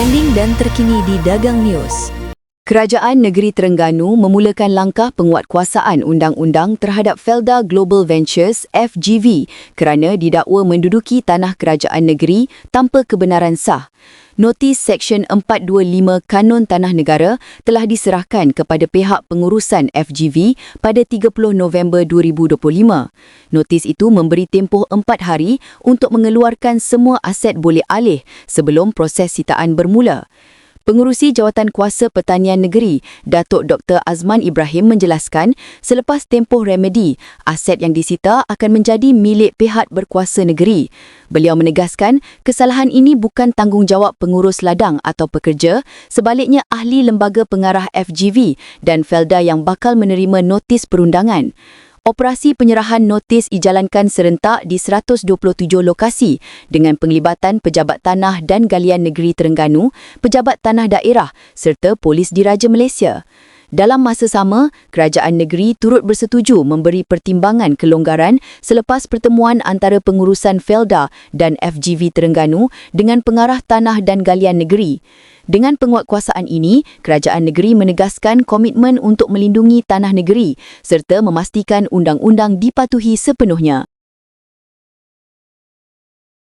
trending dan terkini di Dagang News. Kerajaan Negeri Terengganu memulakan langkah penguatkuasaan undang-undang terhadap Felda Global Ventures FGV kerana didakwa menduduki tanah kerajaan negeri tanpa kebenaran sah. Notis Seksyen 425 Kanun Tanah Negara telah diserahkan kepada pihak pengurusan FGV pada 30 November 2025. Notis itu memberi tempoh 4 hari untuk mengeluarkan semua aset boleh alih sebelum proses sitaan bermula. Pengurusi Jawatan Kuasa Pertanian Negeri, Datuk Dr. Azman Ibrahim menjelaskan, selepas tempoh remedi, aset yang disita akan menjadi milik pihak berkuasa negeri. Beliau menegaskan, kesalahan ini bukan tanggungjawab pengurus ladang atau pekerja, sebaliknya ahli lembaga pengarah FGV dan Felda yang bakal menerima notis perundangan. Operasi penyerahan notis dijalankan serentak di 127 lokasi dengan penglibatan Pejabat Tanah dan Galian Negeri Terengganu, Pejabat Tanah Daerah serta Polis Diraja Malaysia. Dalam masa sama, kerajaan negeri turut bersetuju memberi pertimbangan kelonggaran selepas pertemuan antara pengurusan Felda dan FGV Terengganu dengan pengarah tanah dan galian negeri. Dengan penguatkuasaan ini, kerajaan negeri menegaskan komitmen untuk melindungi tanah negeri serta memastikan undang-undang dipatuhi sepenuhnya.